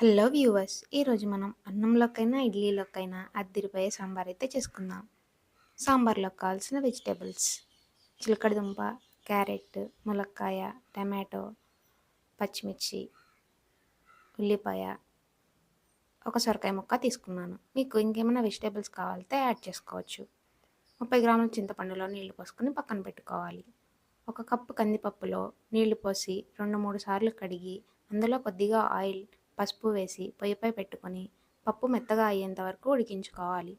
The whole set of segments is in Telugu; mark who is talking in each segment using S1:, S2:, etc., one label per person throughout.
S1: హలో వ్యూవర్స్ ఈరోజు మనం అన్నంలోకైనా ఇడ్లీలోకైనా అద్దరిపోయే సాంబార్ అయితే చేసుకుందాం. సాంబార్లోకి కావాల్సిన వెజిటేబుల్స్. చిలకడదుంప క్యారెట్ ములక్కాయ టమాటో పచ్చిమిర్చి ఉల్లిపాయ. ఒక సొరకాయ ముక్క తీసుకున్నాను. మీకు ఇంకేమైనా వెజిటేబుల్స్ కావాలితే యాడ్ చేసుకోవచ్చు. ముప్పై గ్రాముల చింతపండులో నీళ్ళు పోసుకొని పక్కన పెట్టుకోవాలి. ఒక కప్పు కందిపప్పులో నీళ్ళు పోసి రెండు మూడు సార్లు కడిగి అందులో కొద్దిగా ఆయిల్ పసుపు వేసి పొయ్యిపై పెట్టుకొని పప్పు మెత్తగా అయ్యేంత వరకు ఉడికించుకోవాలి.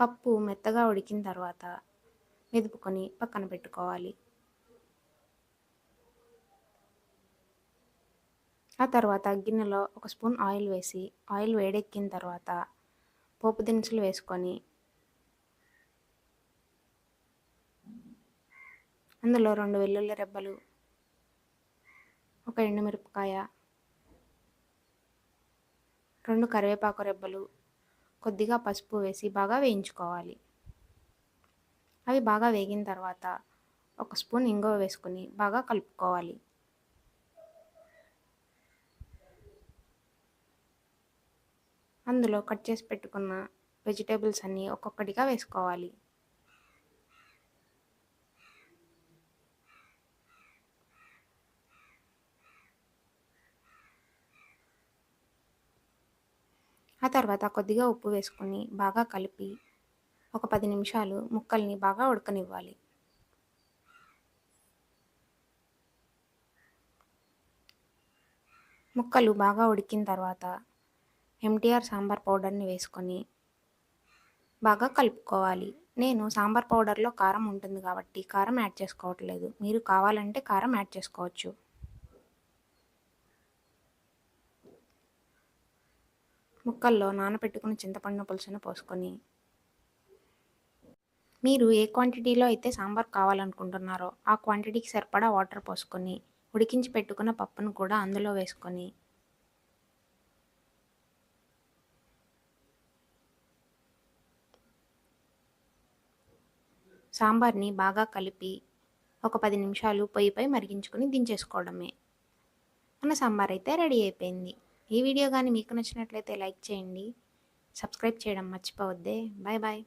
S1: పప్పు మెత్తగా ఉడికిన తర్వాత మెదుపుకొని పక్కన పెట్టుకోవాలి. ఆ తర్వాత గిన్నెలో ఒక స్పూన్ ఆయిల్ వేసి ఆయిల్ వేడెక్కిన తర్వాత పోపు దినుసులు వేసుకొని అందులో రెండు వెల్లుల్లి రెబ్బలు ఒక ఎండుమిరపకాయ రెండు కరివేపాకు రెబ్బలు కొద్దిగా పసుపు వేసి బాగా వేయించుకోవాలి. అవి బాగా వేగిన తర్వాత ఒక స్పూన్ ఇంగువ వేసుకొని బాగా కలుపుకోవాలి. అందులో కట్ చేసి పెట్టుకున్న వెజిటేబుల్స్ అన్నీ ఒక్కొక్కటిగా వేసుకోవాలి. ఆ తర్వాత కొద్దిగా ఉప్పు వేసుకొని బాగా కలిపి ఒక పది నిమిషాలు ముక్కల్ని బాగా ఉడకనివ్వాలి. ముక్కలు బాగా ఉడికిన తర్వాత ఎంటీఆర్ సాంబార్ పౌడర్ని వేసుకొని బాగా కలుపుకోవాలి. నేను సాంబార్ పౌడర్లో కారం ఉంటుంది కాబట్టి కారం యాడ్ చేసుకోవట్లేదు. మీరు కావాలంటే కారం యాడ్ చేసుకోవచ్చు. ముక్కల్లో నానబెట్టుకున్న చింతపండు పులుసును పోసుకొని. మీరు ఏ క్వాంటిటీలో అయితే సాంబార్ కావాలనుకుంటున్నారో ఆ క్వాంటిటీకి సరిపడా వాటర్ పోసుకొని ఉడికించి పెట్టుకున్న పప్పును కూడా అందులో వేసుకొని. సాంబార్ని బాగా కలిపి ఒక పది నిమిషాలు పొయ్యిపై మరిగించుకొని దించేసుకోవడమే. మన సాంబార్ అయితే రెడీ అయిపోయింది. ఈ వీడియో కానీ మీకు నచ్చినట్లయితే లైక్ చేయండి. సబ్స్క్రైబ్ చేయడం మర్చిపోవద్దే. Bye bye.